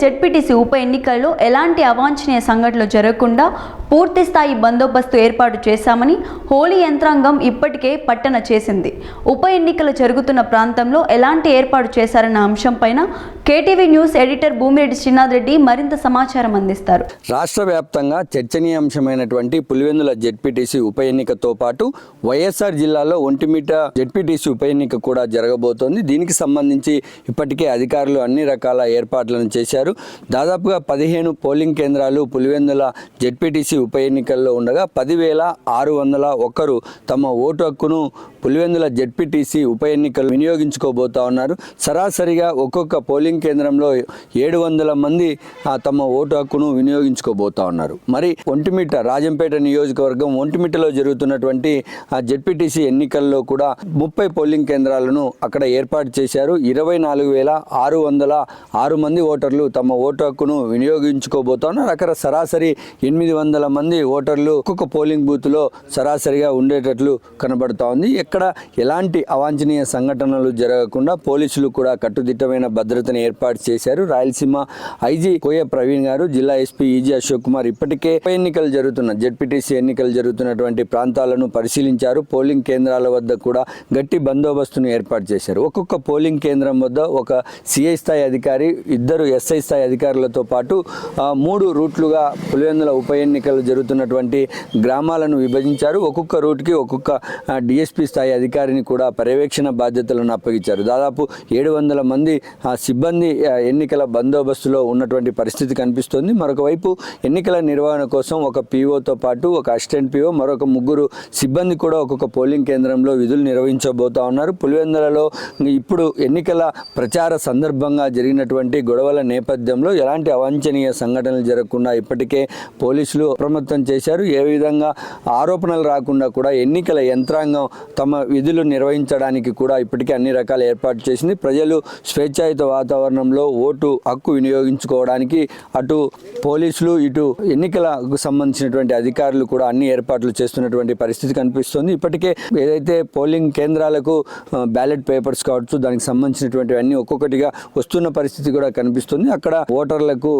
ZPTC ఉప ఎన్నికల్లో ఎలాంటి అవాంఛనీయ సంఘటనలు జరగకుండా పూర్తి స్థాయి బందోబస్తు ఏర్పాటు చేశామని హోలీ యంత్రాంగం ఇప్పటికే పట్టణ చేసింది. ఉప ఎన్నికలు జరుగుతున్న ప్రాంతంలో ఎలాంటి ఏర్పాటు చేశారన్న అంశంపైన KTV news editor Bhumireddy Srinath Reddy మరింత సమాచారం అందిస్తారు. రాష్ట్ర వ్యాప్తంగా చర్చనీయాంశమైనటువంటి పులివెందుల జెడ్పీటీసీ ఉప ఎన్నికతో పాటు వైఎస్ఆర్ జిల్లాలో ఒంటిమిట జెడ్పీటీసీ ఉప ఎన్నిక కూడా జరగబోతోంది. దీనికి సంబంధించి ఇప్పటికే అధికారులు అన్ని రకాల ఏర్పాట్లను చేశారు. దాదాపుగా పదిహేను పోలింగ్ కేంద్రాలు పులివెందుల జెడ్పీటీసీ ఉప ఎన్నికల్లో ఉండగా పదివేల ఆరు వందల ఒక్కరు తమ ఓటు హక్కును పులివెందుల జడ్పీటీసీ ఉప ఎన్నికలు వినియోగించుకోబోతా ఉన్నారు. సరాసరిగా ఒక్కొక్క పోలింగ్ కేంద్రంలో ఏడు వందల మంది ఆ, తమ ఓటు హక్కును వినియోగించుకోబోతా ఉన్నారు. మరి ఒంటిమిట్ట రాజంపేట నియోజకవర్గం ఒంటిమిట్టలో జరుగుతున్నటువంటి ఆ జడ్పీటీసీ ఎన్నికల్లో కూడా ముప్పై పోలింగ్ కేంద్రాలను అక్కడ ఏర్పాటు చేశారు. ఇరవై నాలుగు వేల ఆరు వందల ఆరు మంది ఓటర్లు తమ ఓటు హక్కును వినియోగించుకోబోతా ఉన్నారు. అక్కడ సరాసరి ఎనిమిది వందల మంది ఓటర్లు ఒక్కొక్క పోలింగ్ బూత్లో సరాసరిగా ఉండేటట్లు కనబడుతోంది ఉంది. ఎక్కడ ఎలాంటి అవాంఛనీయ సంఘటనలు జరగకుండా పోలీసులు కూడా కట్టుదిట్టమైన భద్రతను ఏర్పాటు చేశారు. రాయలసీమ ఐజీ కోయ ప్రవీణ్ గారు జిల్లా ఎస్పీ ఈజీ అశోక్ కుమార్ ఇప్పటికే ఉప ఎన్నికలు జరుగుతున్న జడ్పీటీసీ ఎన్నికలు జరుగుతున్నటువంటి ప్రాంతాలను పరిశీలించారు. పోలింగ్ కేంద్రాల వద్ద కూడా గట్టి బందోబస్తును ఏర్పాటు చేశారు. ఒక్కొక్క పోలింగ్ కేంద్రం వద్ద ఒక సిఐ స్థాయి అధికారి ఇద్దరు ఎస్ఐ స్థాయి అధికారులతో పాటు మూడు రూట్లుగా పులివెందుల ఉప ఎన్నికలు జరుగుతున్నటువంటి గ్రామాలను విభజించారు. ఒక్కొక్క రూట్కి ఒక్కొక్క డిఎస్పీ స్థాయి అధికారిని కూడా పర్యవేక్షణ బాధ్యతలను అప్పగించారు దాదాపు ఏడు వందల మంది ఆ, సిబ్బంది ఎన్నికల బందోబస్తులో ఉన్నటువంటి పరిస్థితి కనిపిస్తోంది. మరొక వైపు ఎన్నికల నిర్వహణ కోసం ఒక పీఓతో పాటు ఒక అసిస్టెంట్ పీఓ మరొక ముగ్గురు సిబ్బంది కూడా ఒక్కొక్క పోలింగ్ కేంద్రంలో విధులు నిర్వహించబోతా ఉన్నారు. పులివెందులలో ఇప్పుడు ఎన్నికల ప్రచార సందర్భంగా జరిగినటువంటి గొడవల నేపథ్యంలో ఎలాంటి అవాంఛనీయ సంఘటనలు జరగకుండా ఇప్పటికే పోలీసులు అప్రమత్తం చేశారు. ఏ విధంగా ఆరోపణలు రాకుండా కూడా ఎన్నికల యంత్రాంగం తమ విధులు నిర్వహించడానికి కూడా ఇప్పటికే అన్ని రకాల ఏర్పాటు చేసింది. ప్రజలు స్వేచ్ఛాయుత వాతావరణంలో ఓటు హక్కు వినియోగించుకోవడానికి అటు పోలీసులు ఇటు ఎన్నికలకు సంబంధించినటువంటి అధికారులు కూడా అన్ని ఏర్పాట్లు చేస్తున్నటువంటి పరిస్థితి కనిపిస్తుంది. ఇప్పటికే ఏదైతే పోలింగ్ కేంద్రాలకు బ్యాలెట్ పేపర్స్ కావచ్చు దానికి సంబంధించినటువంటి అన్ని ఒక్కొక్కటిగా వస్తున్న పరిస్థితి కూడా కనిపిస్తుంది. అక్కడ ఓటర్లకు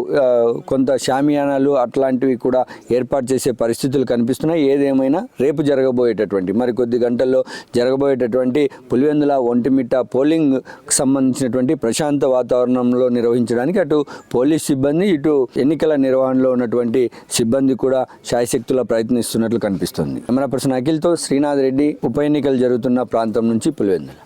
కొంత షామియానాలు అట్లాంటివి కూడా ఏర్పాటు చేసే పరిస్థితులు కనిపిస్తున్నాయి. ఏదేమైనా రేపు జరగబోయేటటువంటి మరి కొద్ది గంటల్లో జరగబోయేటటువంటి పులివెందుల ఒంటిమిట్ట పోలింగ్ సంబంధించినటువంటి ప్రశాంత వాతావరణంలో నిర్వహించడానికి అటు పోలీస్ సిబ్బంది ఇటు ఎన్నికల నిర్వహణలో ఉన్నటువంటి సిబ్బంది కూడా శాయశక్తుల ప్రయత్నిస్తున్నట్లు కనిపిస్తుంది. కెమెరా పర్సన్ అఖిల్తో శ్రీనాథ్ రెడ్డి. ఉప ఎన్నికలు జరుగుతున్న ప్రాంతం నుంచి పులివెందుల.